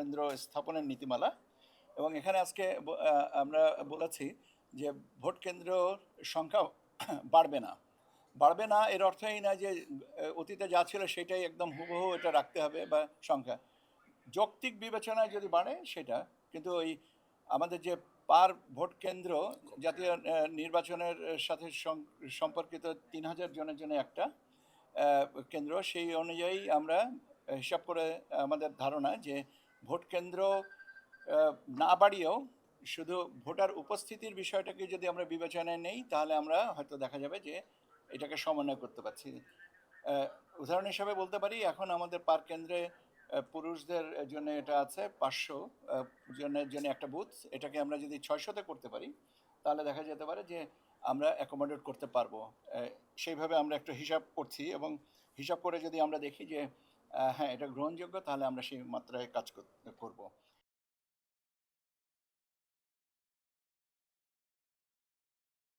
কেন্দ্র স্থাপনের নীতিমালা এবং এখানে আজকে আমরা বলেছি যে ভোট কেন্দ্র সংখ্যা বাড়বে না। বাড়বে না এর অর্থ এই না যে অতীতে যা ছিল সেটাই একদম হুবহু এটা রাখতে হবে বা সংখ্যা। যৌক্তিক বিবেচনায় যদি বাড়ে সেটা, কিন্তু ওই আমাদের যে পার ভোট কেন্দ্র জাতীয় নির্বাচনের সাথে সম্পর্কিত তিন হাজার জনের জন্য একটা কেন্দ্র, সেই অনুযায়ী আমরা হিসাব করে আমাদের ধারণা যে ভোট কেন্দ্র না বাড়িয়েও শুধু ভোটার উপস্থিতির বিষয়টাকে যদি আমরা বিবেচনায় নেই, তাহলে আমরা হয়তো দেখা যাবে যে এটাকে সমন্বয় করতে পারছি। উদাহরণ হিসাবে বলতে পারি, এখন আমাদের পার কেন্দ্রে পুরুষদের জন্য এটা আছে পাঁচশো জনের জন্য একটা বুথ। এটাকে আমরা যদি ছয়শোতে করতে পারি, তাহলে দেখা যেতে পারে যে আমরা অ্যাকোমোডেট করতে পারব। সেইভাবে আমরা একটা হিসাব করছি এবং হিসাব করে যদি আমরা দেখি যে হ্যাঁ এটা গ্রহণযোগ্য তাহলে আমরা সেই মাত্রায় কাজ কর- করব।